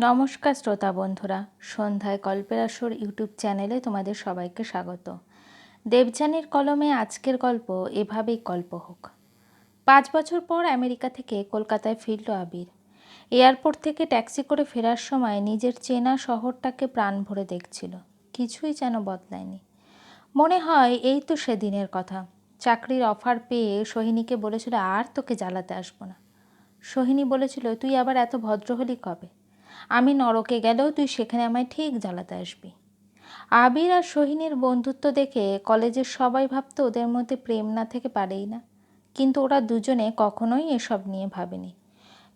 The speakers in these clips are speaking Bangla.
নমস্কার শ্রোতা বন্ধুরা, সন্ধ্যায় গল্পের আসর ইউটিউব চ্যানেলে তোমাদের সবাইকে স্বাগত। দেবযানীর কলমে আজকের গল্প এভাবেই গল্প হোক। পাঁচ বছর পর আমেরিকা থেকে কলকাতায় ফিরল আবির। এয়ারপোর্ট থেকে ট্যাক্সি করে ফেরার সময় নিজের চেনা শহরটাকে প্রাণ ভরে দেখছিল। কিছুই যেন বদলায়নি। মনে হয় এই তো সেদিনের কথা। চাকরির অফার পেয়ে সোহিনীকে বলেছিল, আর তোকে জ্বালাতে আসব না। সোহিনী বলেছিল, তুই আবার এত ভদ্র হলি কবে? আমি নরকে গেলেও তুই সেখানে আমায় ঠিক জ্বালাতে আসবি। আবির আর সোহিনীর বন্ধুত্ব দেখে কলেজের সবাই ভাবতো ওদের মধ্যে প্রেম না থেকে পারেই না। কিন্তু ওরা দুজনে কখনোই এসব নিয়ে ভাবেনি।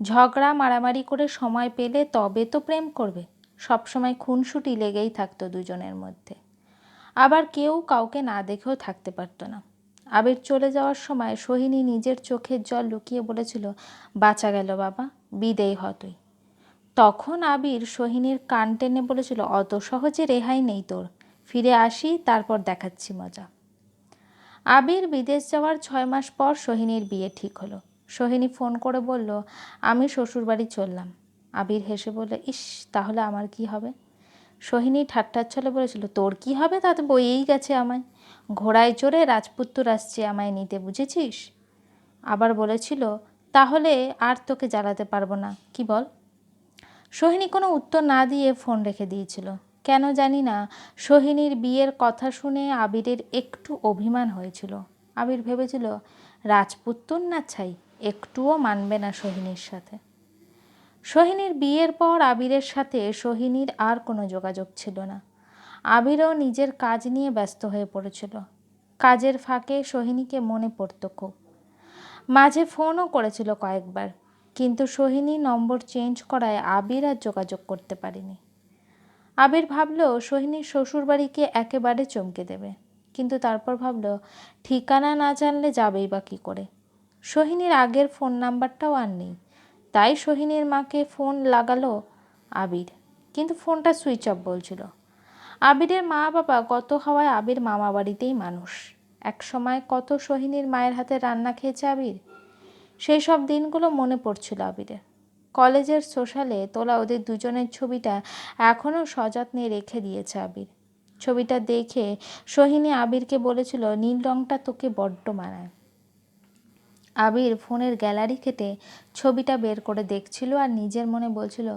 ঝগড়া মারামারি করে সময় পেলে তবে তো প্রেম করবে। সবসময় খুনসুটি লেগেই থাকতো দুজনের মধ্যে। আবার কেউ কাউকে না দেখেও থাকতে পারতো না। আবির চলে যাওয়ার সময় সোহিনী নিজের চোখের জল লুকিয়ে বলেছিল, বাঁচা গেল বাবা, বিদেয় হ তুই। তখন আবির সোহিনীর কান টেনে বলেছিল, অত সহজে রেহাই নেই তোর। ফিরে আসি, তারপর দেখাচ্ছি মজা। আবির বিদেশ যাওয়ার ছয় মাস পর সোহিনীর বিয়ে ঠিক হলো। সোহিনী ফোন করে বলল, আমি শ্বশুরবাড়ি চললাম। আবির হেসে বলল, ইস, তাহলে আমার কি হবে? সোহিনী ঠাট্টার ছলে বলেছিল, তোর কি হবে? তাতে বইয়েই গেছে আমায়। ঘোড়ায় চড়ে রাজপুত্তর আসছে আমায় নিতে, বুঝেছিস? আবার বলেছিল, তাহলে আর তোকে জ্বালাতে পারব না। কি বল? সোহিনী কোনো উত্তর না দিয়ে ফোন রেখে দিয়েছিল। কেন জানি না, সোহিনীর বিয়ের কথা শুনে আবিরের একটু অভিমান হয়েছিল। আবির ভেবেছিল, রাজপুত্তর না ছাই, একটুও মানবে না সোহিনীর সাথে। সোহিনীর বিয়ের পর আবিরের সাথে সোহিনীর আর কোনো যোগাযোগ ছিল না। আবিরও নিজের কাজ নিয়ে ব্যস্ত হয়ে পড়েছিল। কাজের ফাঁকে সোহিনীকে মনে পড়ত খুব। মাঝে ফোনও করেছিল কয়েকবার। কিন্তু সোহিনী নম্বর চেঞ্জ করায় আবির আর যোগাযোগ করতে পারেনি। আবির ভাবল সোহিনীর শ্বশুরবাড়িকে একেবারে চমকে দেবে। কিন্তু তারপর ভাবল, ঠিকানা না জানলে যাবেই বা কী করে? সোহিনীর আগের ফোন নাম্বারটাও আর নেই। তাই সোহিনীর মাকে ফোন লাগালো আবির। কিন্তু ফোনটা সুইচ অফ বলছিল। আবিরের মা বাবা গত হওয়ায় আবির মামা বাড়িতেই মানুষ। এক সময় কত সোহিনীর মায়ের হাতে রান্না খেয়েছে আবির? সেই সব দিনগুলো মনে পড়ছিল আবিরের কলেজের সোশ্যালে তোলা ওদের দুজনের ছবিটা এখনও সযত্নে রেখে দিয়েছে আবির। ছবিটা দেখে সোহিনী আবিরকে বলেছিল, নীল রঙটা তোকে বড্ড মানায়। আবির ফোনের গ্যালারি কেটে ছবিটা বের করে দেখছিল আর নিজের মনে বলছিল,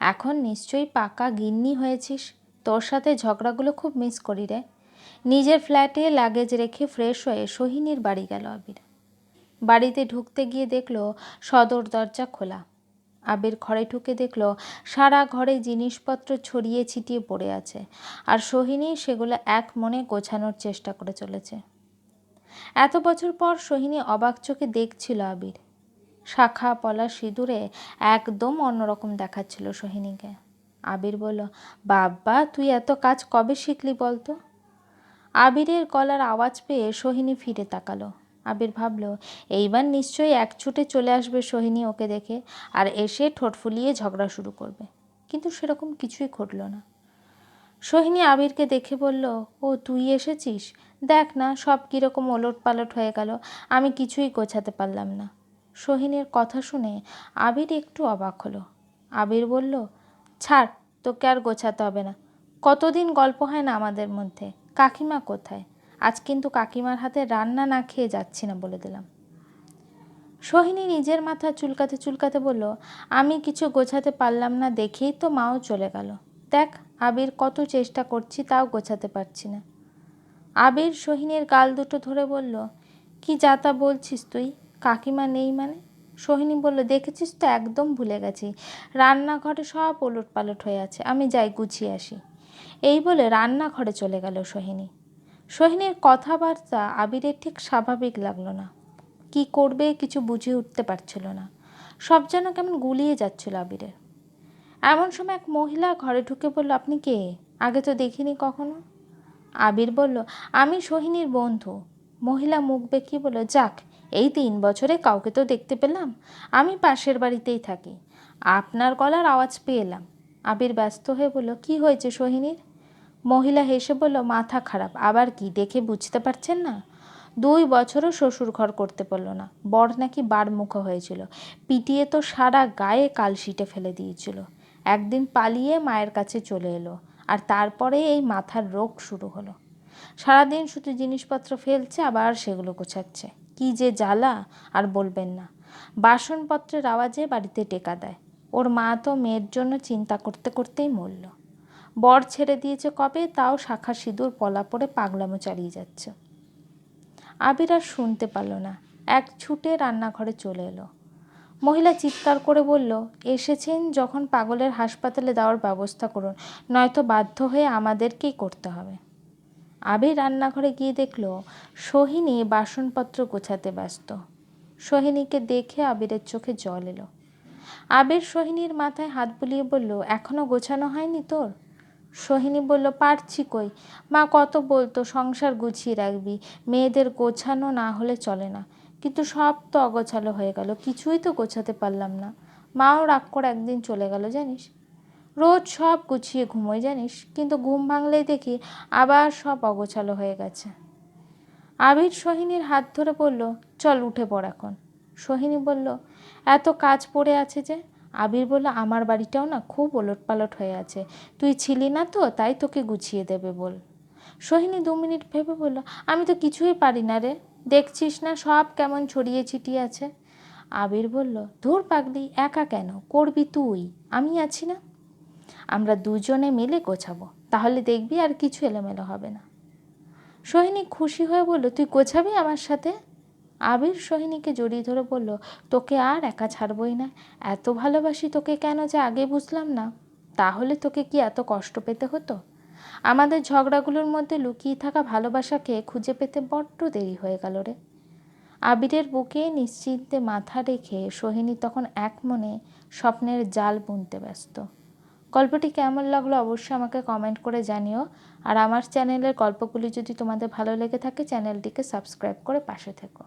এখন নিশ্চয়ই পাকা গিন্নি হয়েছিস? তোর সাথে ঝগড়াগুলো খুব মিস করি রে। নিজের ফ্ল্যাটে লাগেজ রেখে ফ্রেশ হয়ে সোহিনীর বাড়ি গেল আবির। বাড়িতে ঢুকতে গিয়ে দেখল সদর দরজা খোলা। আবির ঘরে ঢুকে দেখল সারা ঘরে জিনিসপত্র ছড়িয়ে ছিটিয়ে পড়ে আছে আর সোহিনী সেগুলো এক মনে গোছানোর চেষ্টা করে চলেছে। এত বছর পর সোহিনী অবাক চোখে দেখছিল আবির। শাখা, পলা, সিঁদুরে একদম অন্যরকম দেখাচ্ছিল সোহিনীকে। আবির বলল, বাবা, তুই এত কাজ কবে শিখলি বলতো? আবিরের গলার আওয়াজ পেয়ে সোহিনী ফিরে তাকালো। আবির ভাবল, এইবার নিশ্চয়ই এক ছুটে চলে আসবে সোহিনী ওকে দেখে আর এসে ঠোঁট ফুলিয়ে ঝগড়া শুরু করবে। কিন্তু সেরকম কিছুই ঘটল না। সোহিনী আবিরকে দেখে বলল, ও, তুই এসেছিস? দেখ না, সব কীরকম ওলট পালট হয়ে গেল, আমি কিছুই গোছাতে পারলাম না। সোহিনীর কথা শুনে আবির একটু অবাক হলো। আবির বলল, ছাড়, তোকে আর গোছাতে হবে না। কতদিন গল্প হয় না আমাদের মধ্যে? কাকিমা কোথায়? আজ কিন্তু কাকিমার হাতে রান্না না খেয়ে যাচ্ছি না বলে দিলাম। সোহিনী নিজের মাথা চুলকাতে চুলকাতে বলল, আমি কিছু গোছাতে পারলাম না দেখেই তো মাও চলে গেল। দেখ, আবির কত চেষ্টা করছি তাও গোছাতে পারছি না। আবির সোহিনীর গাল দুটো ধরে বলল, কি যাতা বলছিস তুই? কাকিমা নেই মানে? সোহিনী বলল, দেখেছিস তো, একদম ভুলে গেছি। রান্নাঘরে সব ওলট পালট হয়ে আছে। আমি যাই গুছিয়ে আসি। এই বলে রান্নাঘরে চলে গেল সোহিনী। সোহিনীর কথাবার্তা আবিরের ঠিক স্বাভাবিক লাগল না। কি করবে কিছু বুঝে উঠতে পারছিল না। সব যেন কেমন গুলিয়ে যাচ্ছিল আবিরের। এমন সময় এক মহিলা ঘরে ঢুকে বলল, আপনি কে? আগে তো দেখিনি কখনো? আবির বলল, আমি সোহিনীর বন্ধু। মহিলা মুখ বেঁকিয়ে বলল, যাক, এই তিন বছরে কাউকে তো দেখতে পেলাম। আমি পাশের বাড়িতেই থাকি। আপনার গলার আওয়াজ পেয়ে এলাম আবির ব্যস্ত হয়ে বলল, কি হয়েছে সোহিনীর? মহিলা হেসে বলল, মাথা খারাপ, আবার কি, দেখে বুঝতে পারছেন না? দুই বছরও শ্বশুর ঘর করতে পারল না, বর নাকি বারমুখ হয়েছিল, পিটিয়ে তো সারা গায়ে কালশিটে ফেলে দিয়েছিল। একদিন পালিয়ে মায়ের কাছে চলে এলো, আর তারপরে এই মাথার রোগ শুরু হলো। সারাদিন শুধু জিনিসপত্র ফেলছে, আবার সেগুলো গোছাচ্ছে। কি যে জ্বালা, আর বলবেন না। বাসনপত্রের আওয়াজে বাড়িতে টেকা দেয়। ওর মা তো মেয়ের জন্য চিন্তা করতে করতেই মরল। বর ছেড়ে দিয়েছে কবে? তাও শাখা সিঁদুর পলা পরে পাগলামো চালিয়ে যাচ্ছে। আবির আর শুনতে পারল না। এক ছুটে রান্নাঘরে চলে এলো। মহিলা চিৎকার করে বলল, এসেছেন যখন পাগলের হাসপাতালে দেওয়ার ব্যবস্থা করুন, নয়তো বাধ্য হয়ে আমাদেরকেই করতে হবে। আবির রান্নাঘরে গিয়ে দেখল, সোহিনী বাসনপত্র গোছাতে ব্যস্ত। সোহিনীকে দেখে আবিরের চোখে জল এলো। আবির সোহিনীর মাথায় হাত বুলিয়ে বলল, এখনও গোছানো হয়নি তোর? সোহিনী বলল, পারছি কই? মা কত বলতো, সংসার গুছিয়ে রাখবি, মেয়েদের গোছানো না হলে চলে না। কিন্তু সব তো অগোছালো হয়ে গেল, কিছুই তো গোছাতে পারলাম না। মাও রাগ করে একদিন চলে গেল, জানিস? রোজ সব গুছিয়ে ঘুমোই, জানিস? কিন্তু ঘুম ভাঙলেই দেখি আবার সব অগোছালো হয়ে গেছে। আবির সোহিনীর হাত ধরে বলল, চল উঠে পড় এখন। সোহিনী বলল, এত কাজ পড়ে আছে যে আবির বলল, আমার বাড়িটাও না খুব ওলট পালট হয়ে আছে। তুই ছিলি না তো, তাই তোকে গুছিয়ে দেবে বল। সোহিনী দু মিনিট ভেবে বলল, আমি তো কিছুই পারি না রে। দেখছিস না সব কেমন ছড়িয়ে ছিটিয়ে আছে? আবির বলল, ধুর পাগলি, একা কেন? করবি তুই। আমি আছি না। আমরা দুজনে মিলে গোছাবো। তাহলে দেখবি আর কিছু এলোমেলো হবে না। সোহিনী খুশি হয়ে বলল, তুই গোছাবি আমার সাথে? আবির সোহিনীকে জড়িয়ে ধরে বলল, তোকে আর একা ছাড়বই না। এত ভালোবাসি তোকে কেন যে আগে বুঝলাম না? তাহলে তোকে কি এত কষ্ট পেতে হতো? আমাদের ঝগড়াগুলোর মধ্যে লুকিয়ে থাকা ভালোবাসাকে খুঁজে পেতে বড্ড দেরি হয়ে গেল রে। আবিরের বুকে নিশ্চিন্তে মাথা রেখে সোহিনী তখন এক মনে স্বপ্নের জাল বুনতে ব্যস্ত। গল্পটি কেমন লাগল অবশ্যই আমাকে কমেন্ট করে জানিও। আর আমার চ্যানেলের গল্পগুলি যদি তোমাদের ভালো লেগে থাকে চ্যানেলটিকে সাবস্ক্রাইব করে পাশে থেকো।